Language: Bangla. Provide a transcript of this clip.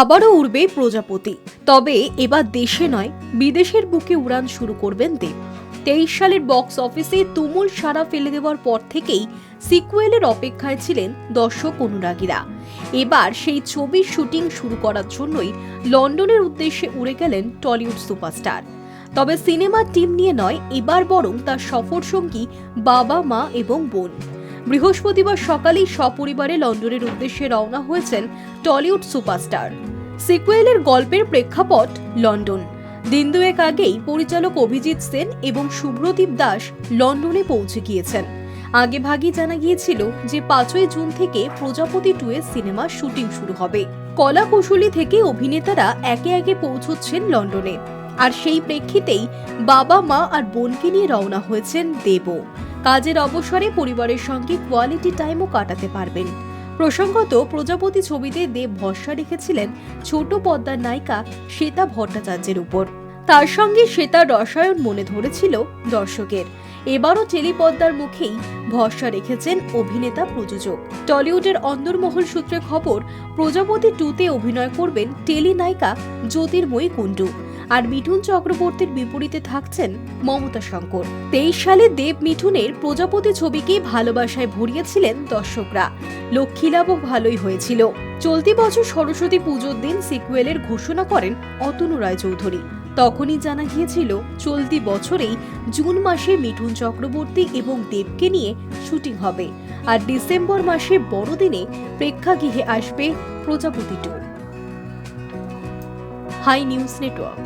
আবারও উড়বে প্রজাপতি। তবে এবার দেশে নয়, বিদেশের বুকে উড়ান শুরু করবেন দেব। তেইশ সালের বক্স অফিসে তুমুল সাড়া ফেলে দেওয়ার পর থেকেই সিকুয়েলের অপেক্ষায় ছিলেন দর্শক অনুরাগীরা। এবার সেই ছবির শুটিং শুরু করার জন্যই লন্ডনের উদ্দেশ্যে উড়ে গেলেন টলিউড সুপারস্টার। তবে সিনেমার টিম নিয়ে নয়, এবার বরং তার সফর সঙ্গী বাবা, মা এবং বোন। বৃহস্পতিবার সকালেই সপরিবারে লন্ডনের উদ্দেশ্যে রওনা হয়েছেন টলিউড সুপারস্টার। সিকুয়েলের গল্পের প্রেক্ষাপট, লন্ডন। দিন দুয়েক আগেই পরিচালক অভিজিৎ সেন এবং শুভ্রদীপ দাস লন্ডনে পৌঁছে গিয়েছেন। আগে ভাগই জানা গিয়েছিল যে পাঁচই জুন থেকে প্রজাপতি টু এর সিনেমার শুটিং শুরু হবে। কলা কৌশলী থেকে অভিনেতারা একে একে পৌঁছচ্ছেন লন্ডনে। আর সেই প্রেক্ষিতেই বাবা মা আর বোনকে নিয়ে রওনা হয়েছেন দেবও কাজের অবসরে পরিবারের সঙ্গে কোয়ালিটি টাইমও কাটাতে পারবেন। প্রসঙ্গত, প্রজাপতি ছবিতে দেব ভরসা রেখেছিলেন ছোট পদ্মার নায়িকা শ্বেতা ভট্টাচার্যের উপর। তার সঙ্গে শ্বেতার রসায়ন মনে ধরেছিল দর্শকের। এবারও টেলিপদ্মার মুখেই ভরসা রেখেছেন অভিনেতা প্রযোজক। টলিউডের অন্দরমহল সূত্রে খবর, প্রজাপতি টুতে অভিনয় করবেন টেলি নায়িকা জ্যোতির্ময়ী কুণ্ডু। আর মিঠুন চক্রবর্তীর বিপরীতে থাকছেন মমতা শঙ্কর। তেইশ সালে দেব মিঠুনের প্রজাপতি ছবিকে ভালোবাসায় ভরিয়েছিলেন দর্শকরা। লক্ষ্মীলাভও ভালোই হয়েছিল। চলতি বছর সরস্বতী পুজোর দিন সিকুয়েলের ঘোষণা করেন অতনু রায় চৌধুরী তখনই জানা গিয়েছিল, চলতি বছরেই জুন মাসে মিঠুন চক্রবর্তী এবং দেবকে নিয়ে শুটিং হবে। আর ডিসেম্বর মাসে বড়দিনে প্রেক্ষাগৃহে আসবে Projapoti two. High News Network.